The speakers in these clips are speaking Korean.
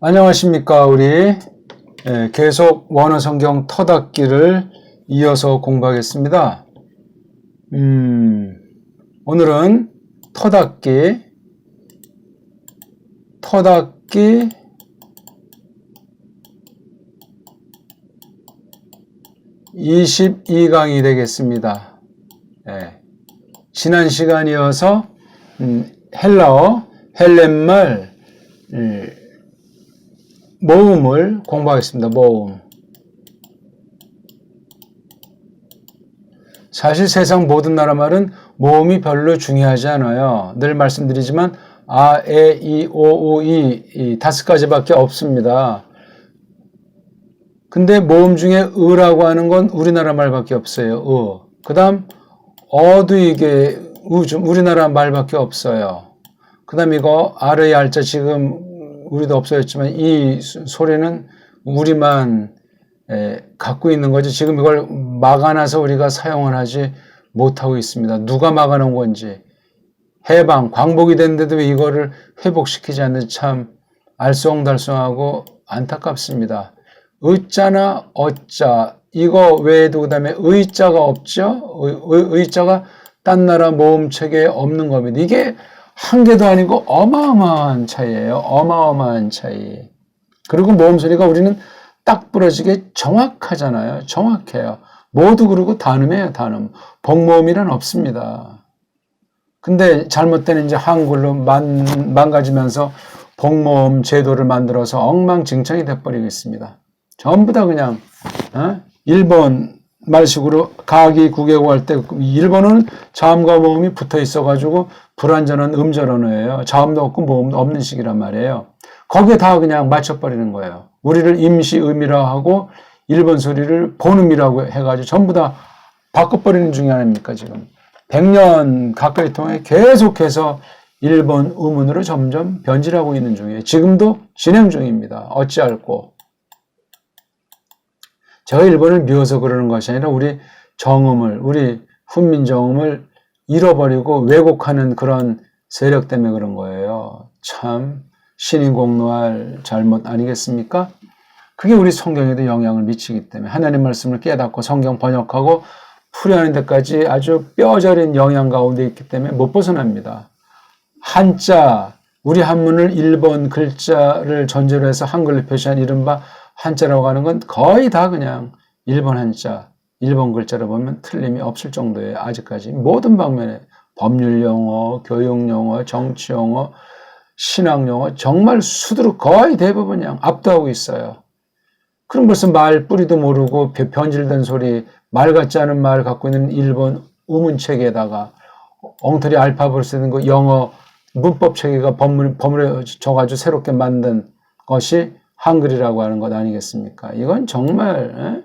안녕하십니까. 우리 예, 계속 원어 성경 터닫기를 이어서 공부하겠습니다. 음, 오늘은 터닫기, 터닫기 22강이 되겠습니다. 예, 지난 시간이어서 음, 헬라어, 헬렌말, 음, 모음을 공부하겠습니다. 모음. 사실 세상 모든 나라 말은 모음이 별로 중요하지 않아요. 늘 말씀드리지만 아, 에, 이, 오, 우, 이, 이 다섯 가지밖에 없습니다. 근데 모음 중에 으라고 하는 건 우리나라 말밖에 없어요. 으. 그 다음 어도 이게 우리나라 말밖에 없어요. 그 다음 이거 아르의 알자 지금 우리도 없어졌지만 이 소리는 우리만 갖고 있는 거지 지금 이걸 막아놔서 우리가 사용을 하지 못하고 있습니다. 누가 막아놓은 건지 해방, 광복이 됐는데도 왜 이거를 회복시키지 않는지 참 알쏭달쏭하고 안타깝습니다. 의자나 어자 이거 외에도 그 다음에 의자가 없죠. 의, 의자가 딴 나라 모음책에 없는 겁니다. 이게 한 개도 아니고 어마어마한 차이예요. 어마어마한 차이. 그리고 모음 소리가 우리는 딱 부러지게 정확하잖아요. 정확해요. 모두 그러고 단음이에요, 단음. 복모음이란 없습니다. 근데 잘못된 이제 한글로 만, 망가지면서 복모음 제도를 만들어서 엉망진창이 돼버리고 있습니다. 전부 다 그냥, 어? 일본 말식으로 가기 구개고 할 때 일본은 자음과 모음이 붙어 있어가지고 불완전한 음절 언어예요. 자음도 없고 모음도 없는 식이란 말이에요. 거기에 다 그냥 맞춰버리는 거예요. 우리를 임시 음이라 하고 일본 소리를 본음이라고 해가지고 전부 다 바꿔버리는 중이 아닙니까 지금. 100년 가까이 통해 계속해서 일본 음운으로 점점 변질하고 있는 중이에요. 지금도 진행 중입니다. 어찌할꼬. 제가 일본을 미워서 그러는 것이 아니라 우리 정음을, 우리 훈민정음을 잃어버리고 왜곡하는 그런 세력 때문에 그런 거예요. 참 신인 공노할 잘못 아니겠습니까? 그게 우리 성경에도 영향을 미치기 때문에 하나님 말씀을 깨닫고 성경 번역하고 풀이하는 데까지 아주 뼈저린 영향 가운데 있기 때문에 못 벗어납니다. 한자, 우리 한문을 일본 글자를 전제로 해서 한글로 표시한 이른바 한자라고 하는 건 거의 다 그냥 일본 한자, 일본 글자로 보면 틀림이 없을 정도예요. 아직까지 모든 방면에 법률 용어, 교육 용어, 정치 용어, 신앙 용어 정말 수두로 거의 대부분 그냥 압도하고 있어요. 그럼 벌써 말 뿌리도 모르고 변질된 소리, 말 같지 않은 말 갖고 있는 일본 우문체계에다가 엉터리 알파벳을 쓰는 거 영어 문법 체계가 버무려, 버무려져가지고 새롭게 만든 것이 한글이라고 하는 것 아니겠습니까? 이건 정말 에?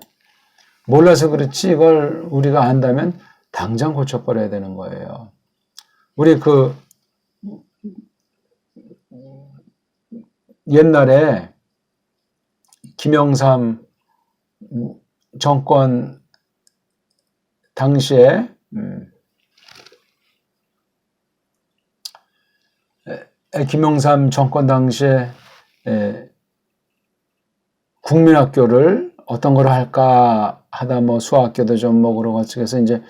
몰라서 그렇지 이걸 우리가 안다면 당장 고쳐버려야 되는 거예요. 우리 그 옛날에 김영삼 정권 당시에 음, 김영삼 정권 당시에 국민학교를 어떤 걸 할까 하다 뭐 수학교도 좀 먹으러 갔지 그래서 이제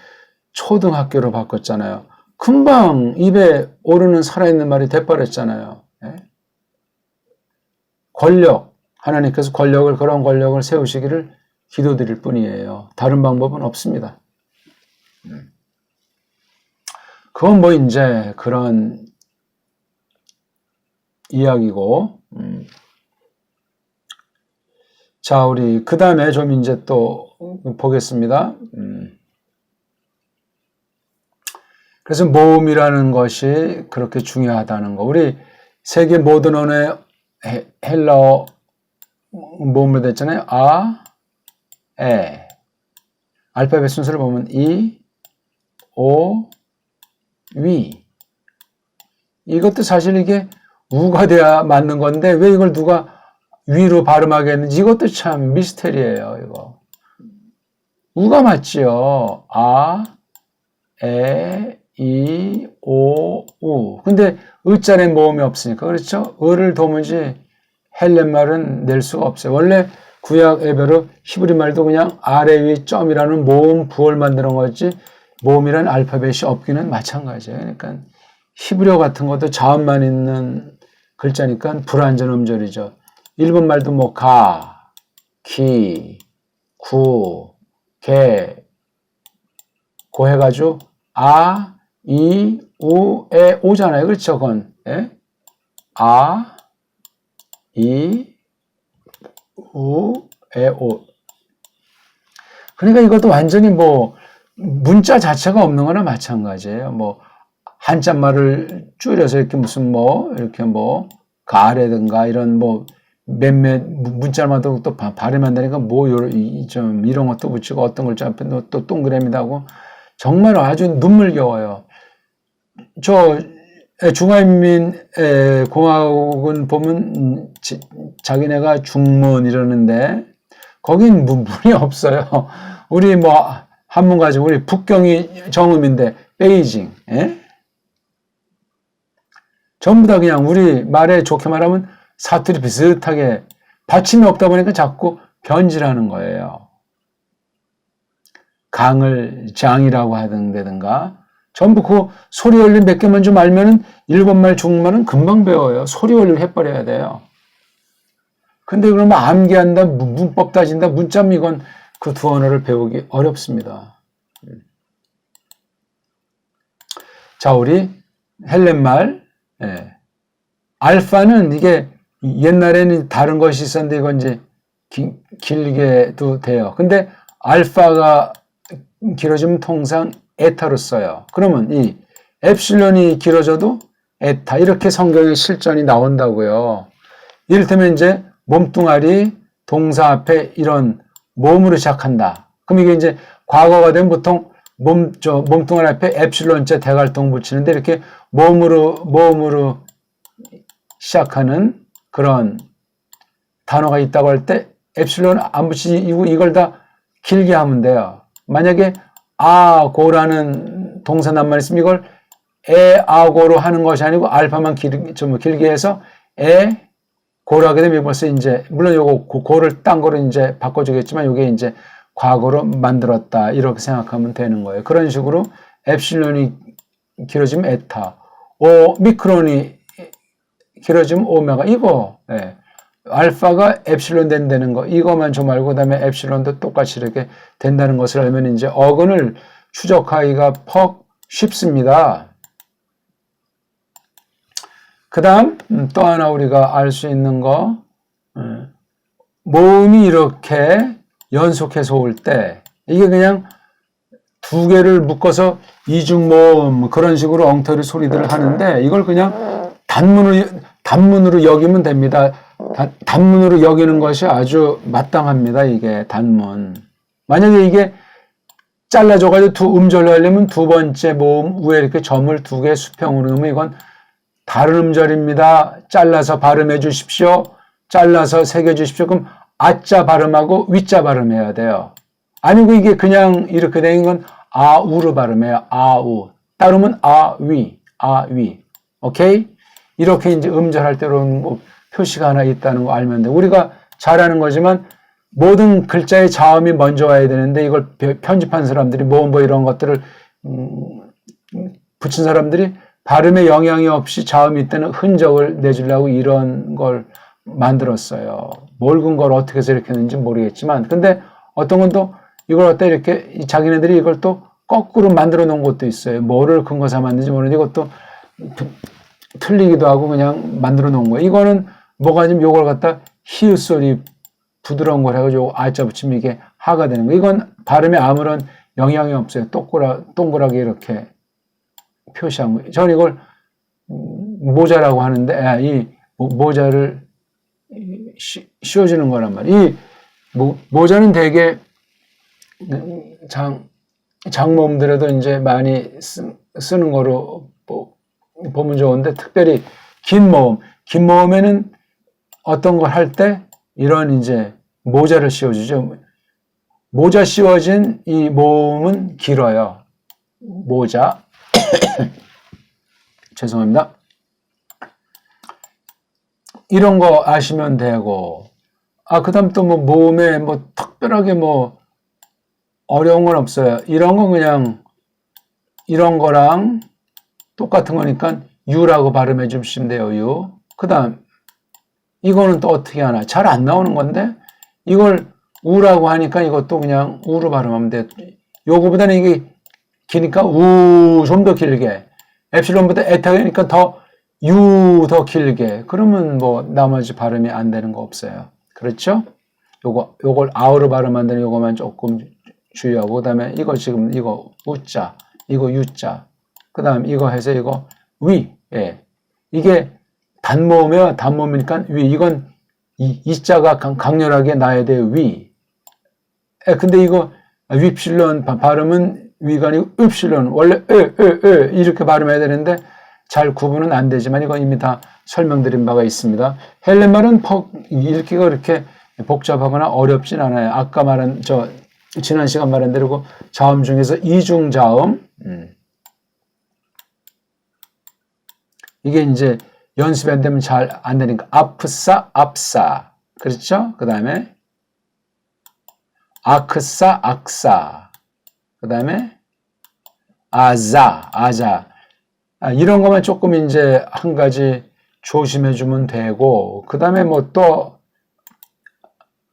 초등학교로 바꿨잖아요. 금방 입에 오르는 살아있는 말이 돼버렸잖아요. 예? 권력, 하나님께서 권력을, 그런 권력을 세우시기를 기도드릴 뿐이에요. 다른 방법은 없습니다. 음. 그건 뭐 이제 그런 이야기고, 음. 자, 우리 그 다음에 좀 이제 또 보겠습니다. 음. 그래서 모음이라는 것이 그렇게 중요하다는 거. 우리 세계 모든 언어의 헬라어 모음으로 됐잖아요. 아, 에. 알파벳 순서를 보면 이, 오, 위. 이것도 사실 이게 우가 돼야 맞는 건데 왜 이걸 누가 위로 발음하게 했는지 이것도 참 미스테리예요, 이거. 우가 맞지요. 아, 에, 이, 오, 우. 근데 의자에 모음이 없으니까 그렇죠? 의를 도무지 헬렌 말은 낼 수가 없어요. 원래 구약 에베르 히브리 말도 그냥 아래 위 점이라는 모음 부호를 만드는 거지 모음이란 알파벳이 없기는 마찬가지예요. 그러니까 히브리어 같은 것도 자음만 있는 글자니까 불완전 음절이죠. 일본 말도 뭐 가, 기, 구, 개, 고 해가지고 아, 이, 우, 에, 오잖아요. 그렇죠? 그건 예? 아, 이, 우, 에, 오. 그러니까 이것도 완전히 뭐 문자 자체가 없는 거나 마찬가지예요. 뭐 한자말을 줄여서 이렇게 무슨 뭐 이렇게 뭐 가라든가 이런 뭐 몇몇 문자마다 또 바- 발음한다니까 뭐 요- 이- 좀 이런 것도 붙이고 어떤 글자 앞에 또- 하고 정말 아주 눈물겨워요. 저 중화인민 에, 공화국은 보면 음, 지- 자기네가 중문 이러는데 거긴 문- 문이 없어요. 우리 뭐 한문 가지고 우리 북경이 정음인데 베이징 예? 전부 다 그냥 우리 말에 좋게 말하면 사투리 비슷하게 받침이 없다 보니까 자꾸 변질하는 거예요. 강을 장이라고 하든가 전부 그 소리 원리 몇 개만 좀 알면은 일본말, 중국말은 금방 배워요. 소리 원리를 해버려야 돼요. 근데 그러면 암기한다, 문- 문법 따진다, 문자면 이건 그 두 언어를 배우기 어렵습니다. 자, 우리 헬렌말, 예. 알파는 이게 옛날에는 다른 것이 있었는데 이건 이제 기- 길게도 돼요. 근데 알파가 길어지면 통상 에타로 써요. 그러면 이 엡실론이 길어져도 에타 이렇게 성경에 실전이 나온다고요. 이를테면 이제 몸뚱아리 동사 앞에 이런 몸으로 시작한다. 그럼 이게 이제 과거가 되면 보통 몸, 저, 몸뚱아리 앞에 엡실론자 대갈동 붙이는데 이렇게 몸으로, 몸으로 시작하는 그런 단어가 있다고 할 때 엡실론 안 붙이고 이걸 다 길게 하면 돼요. 만약에 아고라는 동사 낱말 있으면 이걸 에아고로 하는 것이 아니고 알파만 길, 좀 길게 해서 에 고로 하게 되면 벌써 이제 물론 요거 고- 고를 딴 거로 이제 바꿔주겠지만 요게 이제 과거로 만들었다 이렇게 생각하면 되는 거예요. 그런 식으로 엡실론이 길어지면 에타, 오 미크론이 길어지면 오메가 이거 예. 알파가 엡실론 된다는 거 이거만 좀 알고 그다음에 엡실론도 똑같이 이렇게 된다는 것을 알면 이제 어근을 추적하기가 퍽 쉽습니다. 그 다음 음, 또 하나 우리가 알 수 있는 거 음, 모음이 이렇게 연속해서 올 때 이게 그냥 두 개를 묶어서 이중 모음 그런 식으로 엉터리 소리들을 하는데 이걸 그냥 단문으로 단문으로 여기면 됩니다. 다- 단문으로 여기는 것이 아주 마땅합니다. 이게 단문. 만약에 이게 잘라줘가지고 두 음절로 하려면 두 번째 모음 위에 이렇게 점을 두 개 수평으로 넣으면 이건 다른 음절입니다. 잘라서 발음해 주십시오. 잘라서 새겨 주십시오. 그럼 아자 발음하고 위자 발음해야 돼요. 아니고 이게 그냥 이렇게 된 건 아우로 발음해요. 아우. 따르면 아위, 아위. 오케이? 이렇게 이제 음절할 때로는 뭐 표시가 하나 있다는 거 알면 돼. 우리가 잘하는 거지만 모든 글자의 자음이 먼저 와야 되는데 이걸 펴- 편집한 사람들이 뭐뭐 이런 것들을 음, 붙인 사람들이 발음에 영향이 없이 자음이 있다는 흔적을 내주려고 이런 걸 만들었어요. 뭘 근거로 어떻게 해서 이렇게 했는지 모르겠지만 근데 어떤 건 또 이걸 어때 이렇게 이 자기네들이 이걸 또 거꾸로 만들어 놓은 것도 있어요. 뭐를 근거 삼았는지 모르는데 이것도 틀리기도 하고 그냥 만들어 놓은 거예요. 이거는 뭐가 좀 요걸 갖다 히읗 소리 부드러운 걸 해가지고 아자 붙이면 이게 하가 되는 거예요. 이건 발음에 아무런 영향이 없어요. 동그라, 동그랗게 이렇게 표시한 거예요. 저는 이걸 음, 모자라고 하는데 아, 이 모- 모자를 씌- 씌워주는 거란 말이에요. 이 모, 모자는 음, 장 장모음들에도 이제 많이 쓰, 쓰는 거로 보- 보면 좋은데 특별히 긴 모음, 긴 모음에는 어떤 걸 할 때 이런 이제 모자를 씌워주죠. 모자 씌워진 이 모음은 길어요. 모자. 죄송합니다. 이런 거 아시면 되고, 아, 그 다음 또 뭐 모음에 뭐 특별하게 뭐 어려운 건 없어요. 이런 건 그냥 이런 거랑 똑같은 거니까 유라고 발음해 주시면 돼요, 유. 그 다음, 이거는 또 어떻게 하나? 잘 안 나오는 건데, 이걸 우라고 하니까 이것도 그냥 우로 발음하면 돼. 요거보다는 이게 기니까 우 좀 더 길게. 엡실론보다 에타니까 더 유 더 길게. 그러면 뭐 나머지 발음이 안 되는 거 없어요. 그렇죠? 요거, 요걸 아우로 발음한 데는 요거만 조금 주의하고, 그 다음에 이거 지금 이거 우자, 이거 유자, 그 다음 이거 해서 이거 위, 예. 이게 단모음이야, 단모음이니까 위. 이건 이, 이 자가 강, 강렬하게 나야 돼요, 위. 예, 근데 이거 윕실론 바- 발음은 위가 아니고 윕실론. 원래 에, 에, 에 이렇게 발음해야 되는데 잘 구분은 안 되지만 이건 이미 다 설명드린 바가 있습니다. 헬렌말은 퍽 읽기가 그렇게 복잡하거나 어렵진 않아요. 아까 말한 저 지난 시간 말한 대로 그 자음 중에서 이중 자음 음. 이게 이제 연습이 안 되면 잘 안 되니까 아프사 압사. 그렇죠? 그 다음에 아크사 악사. 그 다음에 아자 아자. 아, 이런 것만 조금 이제 한 가지 조심해 주면 되고 그 다음에 뭐 또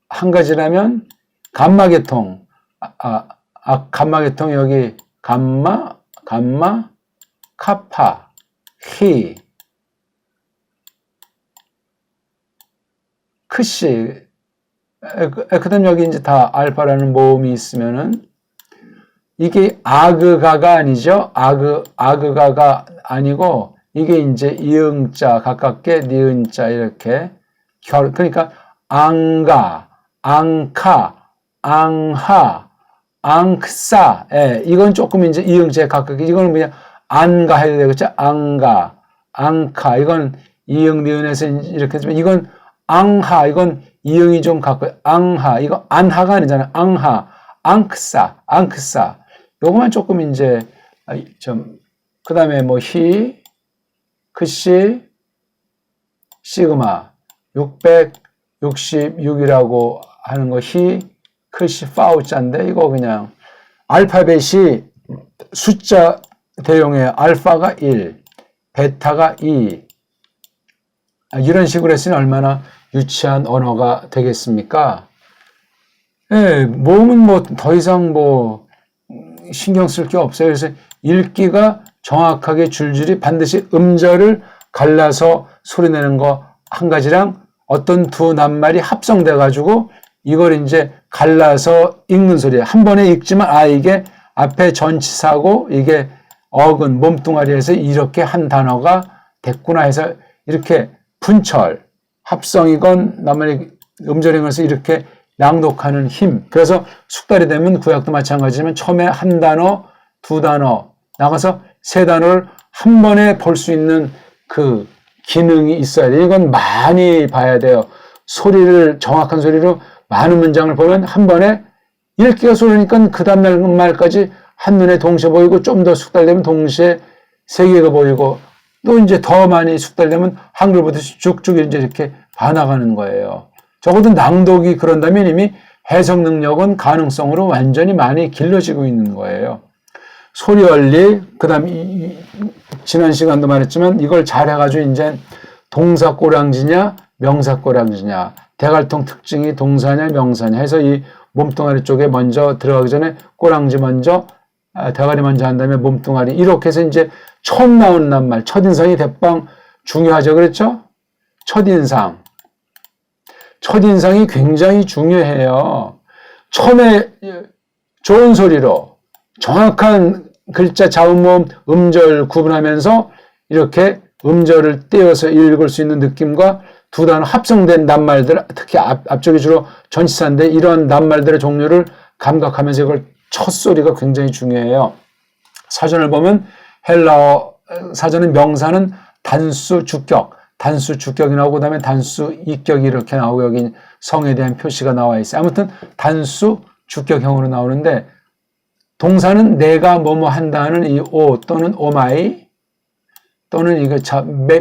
한 가지라면 감마계통. 아, 아, 아 감마계통 여기 감마 감마 카파 히 크시 그 다음 여기 이제 다 알파라는 모음이 있으면은 이게 아그가가 아니죠. 아그 아그가가 아니고 이게 이제 이응자 가깝게 니은자 이렇게 결 그러니까 앙가, 앙카, 앙하, 앙크사. 예, 이건 조금 이제 이응자에 가깝게 이거는 그냥 안가 해도 되겠죠. 앙가, 앙카. 이건 이응 니은에서 이렇게 했지만 이건 앙하 이건 이응이 좀 가까이 앙하 이거 안하가 아니잖아요. 앙하, 앙크사, 앙크사. 요거만 조금 이제 아, 좀 그다음에 뭐 히, 크시, 시그마 666이라고 하는 거 히, 크시, 파우자인데 이거 그냥 알파벳이 숫자 대용의 알파가 1, 베타가 2 아, 이런 식으로 했으니 얼마나 유치한 언어가 되겠습니까? 예, 모음은 뭐 더 이상 뭐 신경 쓸 게 없어요. 그래서 읽기가 정확하게 줄줄이 반드시 음절을 갈라서 소리 내는 거 한 가지랑 어떤 두 낱말이 합성돼 가지고 이걸 이제 갈라서 읽는 소리예요. 한 번에 읽지만 아 이게 앞에 전치사고 이게 어근 몸뚱아리에서 이렇게 한 단어가 됐구나 해서 이렇게 분철 합성이건 낱말이 음절행해서 이렇게 낭독하는 힘. 그래서 숙달이 되면 구약도 마찬가지지만 처음에 한 단어, 두 단어 나가서 세 단어를 한 번에 볼 수 있는 그 기능이 있어야 돼요. 이건 많이 봐야 돼요. 소리를 정확한 소리로 많은 문장을 보면 한 번에 읽기가 소리니까 그 다음 말까지 한눈에 동시에 보이고 좀 더 숙달되면 동시에 세 개가 보이고 또 이제 더 많이 숙달되면 한글부터 쭉쭉 이제 이렇게 봐나가는 거예요. 적어도 낭독이 그런다면 이미 해석 능력은 가능성으로 완전히 많이 길러지고 있는 거예요. 소리 원리, 그 다음, 지난 시간도 말했지만 이걸 잘 해가지고 이제 동사 꼬랑지냐, 명사 꼬랑지냐, 대갈통 특징이 동사냐, 명사냐 해서 이 몸뚱아리 쪽에 먼저 들어가기 전에 꼬랑지 먼저, 아, 대가리 먼저 한 다음에 몸뚱아리. 이렇게 해서 이제 처음 나오는 낱말, 첫인상이 대빵 중요하죠. 그렇죠? 첫인상. 첫인상이 굉장히 중요해요. 처음에 좋은 소리로 정확한 글자 자음 모음 음절 구분하면서 이렇게 음절을 떼어서 읽을 수 있는 느낌과 두 단어 합성된 낱말들 특히 앞, 앞쪽이 주로 전치사인데 이런 낱말들의 종류를 감각하면서 이걸 첫 소리가 굉장히 중요해요. 사전을 보면 헬라어 사전은 명사는 단수 주격 단수 주격이 나오고 그다음에 단수 이격이 이렇게 나오고 여기 성에 대한 표시가 나와 있어요. 아무튼 단수 주격형으로 나오는데 동사는 내가 뭐뭐 한다는 이 오 또는 오마이 또는 이거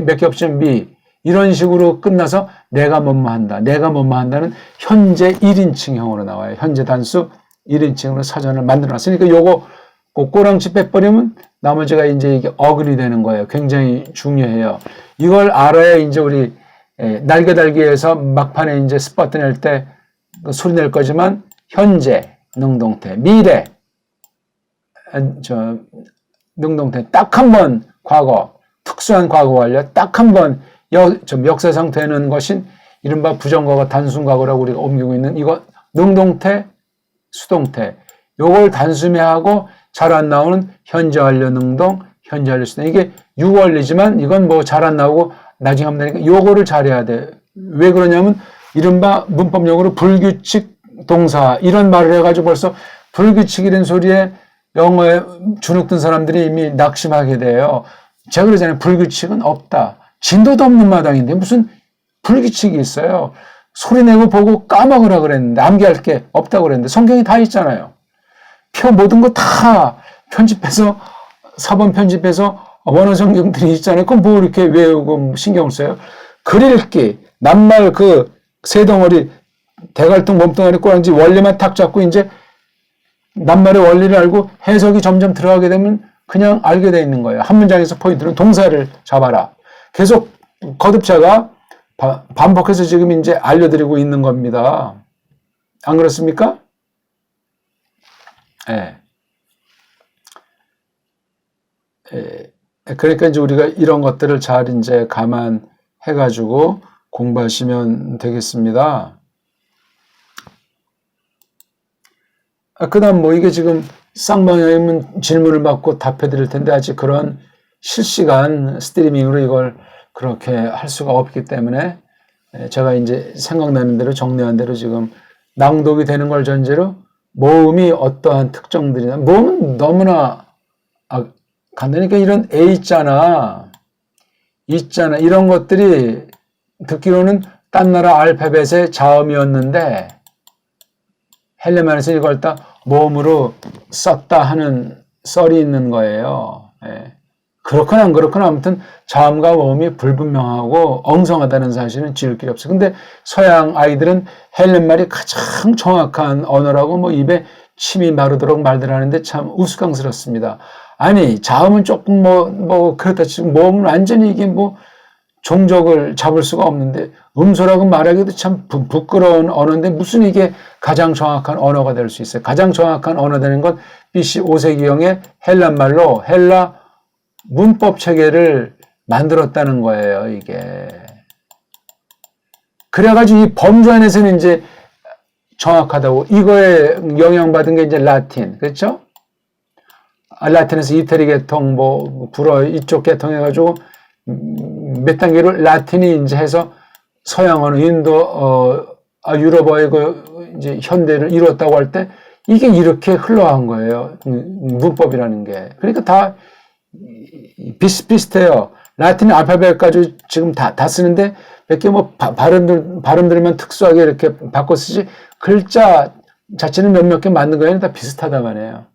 몇개 없지만 미 이런 식으로 끝나서 내가 뭐뭐 한다. 내가 뭐뭐 한다는 현재 1인칭형으로 나와요. 현재 단수 1인칭으로 사전을 만들어 놨으니까 요거 꼭 꼬랑지 빼버리면 나머지가 이제 이게 어근이 되는 거예요. 굉장히 중요해요. 이걸 알아야 이제 우리 에, 날개 달기에서 막판에 이제 스파트 낼때 그 소리 낼 거지만 현재 능동태 미래 아, 저 능동태 딱 한 번 과거 특수한 과거 완료 딱 한번좀 역사상 되는 것인 이른바 부정과거 단순과거라고 우리가 옮기고 있는 이거 능동태 수동태 요걸 단순히하고 잘 안 나오는 현재 완료 능동 현재 완료 수동 이게 6원리지만 이건 뭐 잘 안 나오고 나중에 하면 되니까 요거를 잘해야 돼. 왜 그러냐면 이른바 문법용어로 불규칙 동사 이런 말을 해가지고 벌써 불규칙이라는 소리에 영어에 주눅 든 사람들이 이미 낙심하게 돼요. 제가 그러잖아요. 불규칙은 없다. 진도도 없는 마당인데 무슨 불규칙이 있어요. 소리 내고 보고 까먹으라 그랬는데 암기할 게 없다고 그랬는데 성경이 다 있잖아요. 표 모든 거 다 편집해서 사본 편집해서 원어 성경들이 있잖아요. 그럼 뭐 이렇게 외우고 신경을 써요? 글 읽기, 낱말 그 세 덩어리, 대갈등, 몸뚱아리, 꼬랑지 원리만 탁 잡고 이제 낱말의 원리를 알고 해석이 점점 들어가게 되면 그냥 알게 돼 있는 거예요. 한 문장에서 포인트는 동사를 잡아라. 계속 거듭자가 반복해서 지금 이제 알려드리고 있는 겁니다. 안 그렇습니까? 예. 예. 그러니까 이제 우리가 이런 것들을 잘 이제 감안해 가지고 공부하시면 되겠습니다. 아, 그 다음 뭐 이게 지금 쌍방향이면 질문을 받고 답해 드릴 텐데 아직 그런 실시간 스트리밍으로 이걸 그렇게 할 수가 없기 때문에 제가 이제 생각나는 대로 정리한 대로 지금 낭독이 되는 걸 전제로 모음이 어떠한 특정들이나 모음은 너무나 아, 간다니까 이런 A 있잖아 있잖아 이런 것들이 듣기로는 딴 나라 알파벳의 자음이었는데 헬레만에서 이걸 다 모음으로 썼다 하는 썰이 있는 거예요. 예. 그렇거나 안 그렇거나 아무튼 자음과 모음이 불분명하고 엉성하다는 사실은 지울 길이 없어. 근데 서양 아이들은 헬렌말이 가장 정확한 언어라고 뭐 입에 침이 마르도록 말들 하는데 참 우스꽝스럽습니다. 아니, 자음은 조금 뭐, 뭐, 그렇다 치고 모음은 완전히 이게 뭐 종족을 잡을 수가 없는데 음소라고 말하기도 참 부, 부끄러운 언어인데 무슨 이게 가장 정확한 언어가 될 수 있어요. 가장 정확한 언어 되는 건 BC 5세기형의 헬란말로 헬라 문법 체계를 만들었다는 거예요, 이게. 그래가지고 이 범주 안에서는 이제 정확하다고. 이거에 영향받은 게 이제 라틴, 그렇죠? 아, 라틴에서 이태리 계통, 뭐, 불어 이쪽 계통 해가지고 몇 단계를 라틴이 이제 해서 서양 언어, 인도, 어, 아, 유럽어의 그 이제 현대를 이뤘다고 할 때 이게 이렇게 흘러간 거예요. 문법이라는 게. 그러니까 다 비슷비슷해요. 라틴 알파벳 가지고 지금 다, 다 쓰는데 몇 개 뭐 발음들, 발음들만 특수하게 이렇게 바꿔 쓰지 글자 자체는 몇몇 개 맞는 거에는 다 비슷하다 말이에요.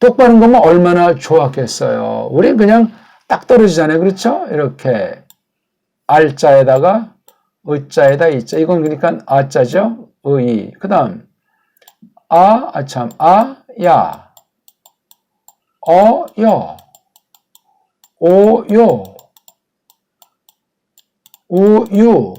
똑바른 것만 얼마나 좋았겠어요. 우린 그냥 딱 떨어지잖아요. 그렇죠? 이렇게 알자에다가 의자에다 이자. 이건 그러니까 아자죠. 의. 그 다음 아, 아참, 아, 야, 어, 여, 오, 요, 우, 유,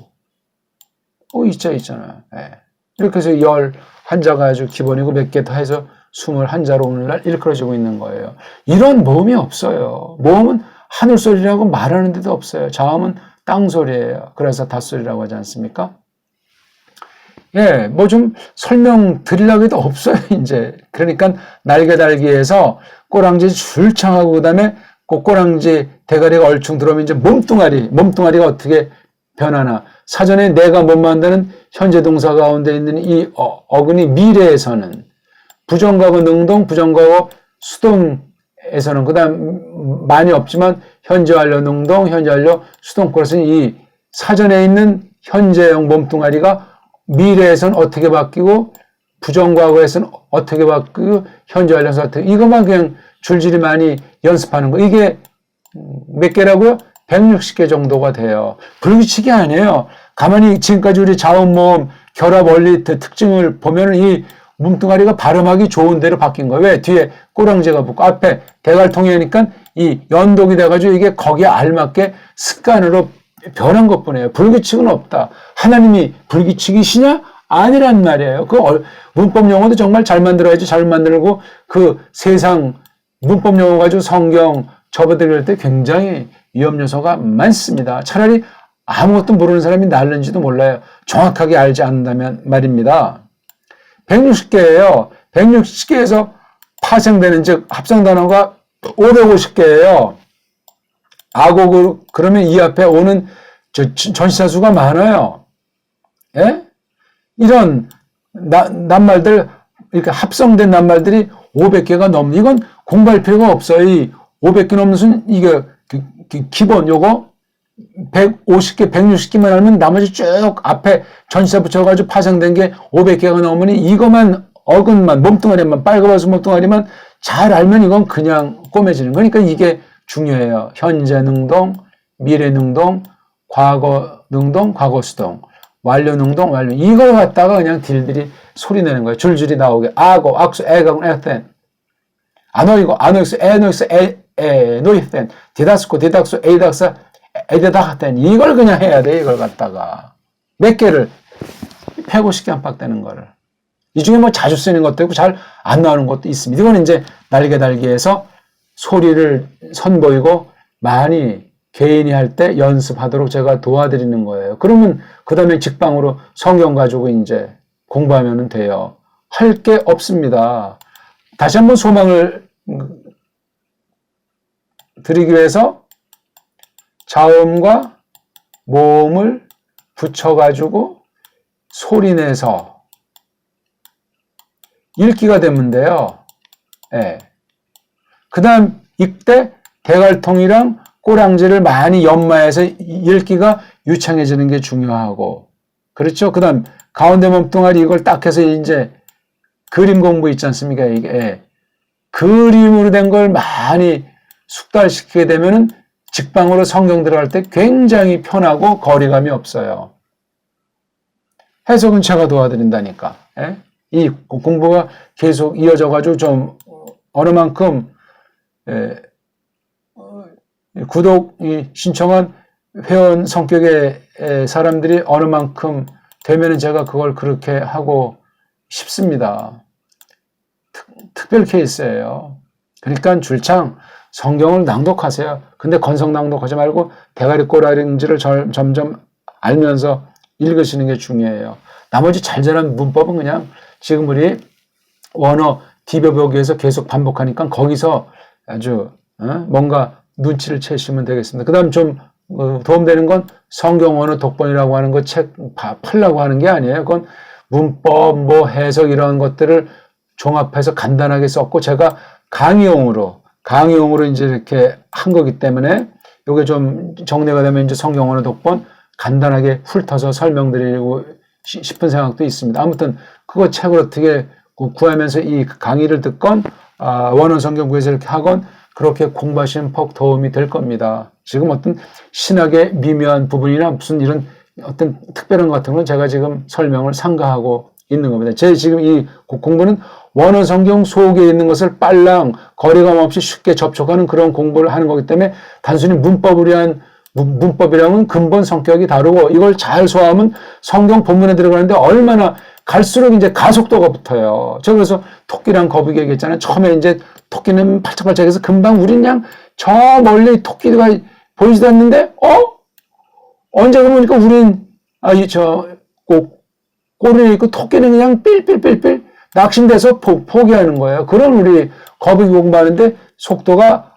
오, 이자 있잖아요. 네. 이렇게 해서 열 한자가 아주 기본이고 몇개더 해서 스물 한자로 오늘날 일컬어지고 있는 거예요. 이런 모음이 없어요. 모음은 하늘 소리라고 말하는 데도 없어요. 자음은 땅 소리예요. 그래서 닷소리라고 하지 않습니까? 예, 뭐 좀 설명 드리려고 해도 없어요, 이제. 그러니까 날개 달기에서 꼬랑지 줄창하고 그다음에 그 꼬랑지 대가리가 얼충 들어오면 이제 몸뚱아리, 몸뚱아리가 어떻게 변하나. 사전에 내가 못 만드는 현재 동사 가운데 있는 이 어, 어근이 미래에서는 부정과거 능동, 부정과거 수동에서는 그다음 많이 없지만 현재 완료 능동, 현재 완료 수동 그것은 이 사전에 있는 현재형 몸뚱아리가 미래에선 어떻게 바뀌고 부정과거에서는 어떻게 바뀌고 현재 완료에서 어떻게 이것만 그냥 줄줄이 많이 연습하는 거 이게 몇 개라고요? 160개 정도가 돼요. 불규칙이 아니에요. 가만히 지금까지 우리 자원모험 결합 원리 트- 특징을 보면은 이 몸뚱아리가 발음하기 좋은 대로 바뀐 거예요. 왜? 뒤에 꼬랑지가 붙고 앞에 대갈통이니까 이 연독이 돼가지고 이게 거기에 알맞게 습관으로 변한 것 뿐이에요. 불규칙은 없다. 하나님이 불규칙이시냐? 아니란 말이에요. 그 얼- 문법 용어도 정말 잘 만들어야지 잘 만들고 그 세상 문법 용어 가지고 성경 접어들일 때 굉장히 위험 요소가 많습니다. 차라리 아무것도 모르는 사람이 날는지도 몰라요. 정확하게 알지 않는다면 말입니다. 160개예요. 160개에서 파생되는 즉 합성 단어가 550개예요. 악어그 그러면 이 앞에 오는 저 전시사 수가 많아요. 예? 이런 나- 낱말들 이렇게 합성된 낱말들이 500개가 넘는 이건 공부할 필요가 없어요. 이 500개 넘는 순 이게 그- 그 기본 요거 150개, 160개만 알면 나머지 쭉 앞에 전시사 붙여가지고 파생된 게 500개가 넘으니 이것만 어근만 몸뚱아리만 빨가벗은 몸뚱아리만 잘 알면 이건 그냥 꼬매지는 거니까 이게 중요해요. 현재 능동, 미래 능동, 과거 능동, 과거 수동, 완료 능동, 완료 이걸 갖다가 그냥 딜들이 소리 내는 거예요. 줄줄이 나오게 악어, 악수, 애가군, 애텐 아노이고, 아노이스, 에노이스, 에, 에, 노이텐 디다스코, 디닥수, 에이닥사, 에데다하텐 이걸 그냥 해야 돼 이걸 갖다가 몇 개를 150개 안팎 되는 거를 이 중에 뭐 자주 쓰는 것도 있고 잘 안 나오는 것도 있습니다. 이건 이제 날개 달기에서 소리를 선보이고 많이 개인이 할 때 연습하도록 제가 도와드리는 거예요. 그러면 그 다음에 직방으로 성경 가지고 이제 공부하면 돼요. 할 게 없습니다. 다시 한번 소망을 음, 드리기 위해서 자음과 모음을 붙여가지고 소리내서 읽기가 되면 돼요. 예. 그 다음 이때 대갈통이랑 꼬랑지를 많이 연마해서 읽기가 유창해지는 게 중요하고 그렇죠. 그 다음 가운데 몸뚱아리 이걸 딱 해서 이제 그림 공부 있지 않습니까? 이게 예. 그림으로 된 걸 많이 숙달시키게 되면은 직방으로 성경 들어갈 때 굉장히 편하고 거리감이 없어요. 해석은 제가 도와드린다니까. 예? 이 공부가 계속 이어져 가지고 좀 어느 만큼 예, 어, 구독 이 신청한 회원 성격의 에, 사람들이 어느 만큼 되면은 제가 그걸 그렇게 하고 싶습니다. 특, 특별 케이스예요. 그러니까 줄창 성경을 낭독하세요. 근데 건성 낭독하지 말고 대가리 꼬라린지를 절- 점점 알면서 읽으시는 게 중요해요. 나머지 잘 자란 문법은 그냥 지금 우리 원어 디벼보기 위해서 계속 반복하니까 거기서 아주 어? 뭔가 눈치를 채시면 되겠습니다. 그 다음 좀 어, 도움되는 건 성경 원어 독번이라고 하는 거 책 팔라고 하는 게 아니에요. 그건 문법, 뭐 해석 이런 것들을 종합해서 간단하게 썼고 제가 강의용으로 강의용으로 이제 이렇게 한 거기 때문에 이게 좀 정리가 되면 이제 성경 원어 독번 간단하게 훑어서 설명드리고 시- 싶은 생각도 있습니다. 아무튼 그거 책을 어떻게 구- 구하면서 이 강의를 듣건 아, 원어 성경 구에서 이렇게 하건 그렇게 공부하시는 폭 도움이 될 겁니다. 지금 어떤 신학의 미묘한 부분이나 무슨 이런 어떤 특별한 것 같은 건 제가 지금 설명을 상가하고 있는 겁니다. 제 지금 이 공부는 원어 성경 속에 있는 것을 빨랑 거리감 없이 쉽게 접촉하는 그런 공부를 하는 거기 때문에 단순히 문법을 위한 문- 문법이랑은 근본 성격이 다르고 이걸 잘 소화하면 성경 본문에 들어가는데 얼마나 갈수록 이제 가속도가 붙어요. 저 그래서 토끼랑 거북이 얘기했잖아요. 처음에 이제 토끼는 팔짝팔짝해서 금방 우린 그냥 저 멀리 토끼가 보이지도 않는데 어? 언제 보니까 우린 아이저꼭 꼬리를 입고 토끼는 그냥 삘삘삘삘 낙심돼서 포, 포기하는 거예요. 그런 우리 거북이 공부하는데 속도가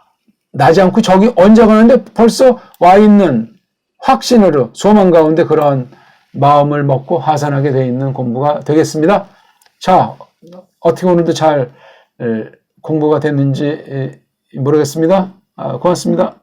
나지 않고 저기 언제 가는데 벌써 와 있는 확신으로 소망 가운데 그런 마음을 먹고 하산하게 돼 있는 공부가 되겠습니다. 자, 어떻게 오늘도 잘 에, 공부가 됐는지 에, 모르겠습니다. 아, 고맙습니다.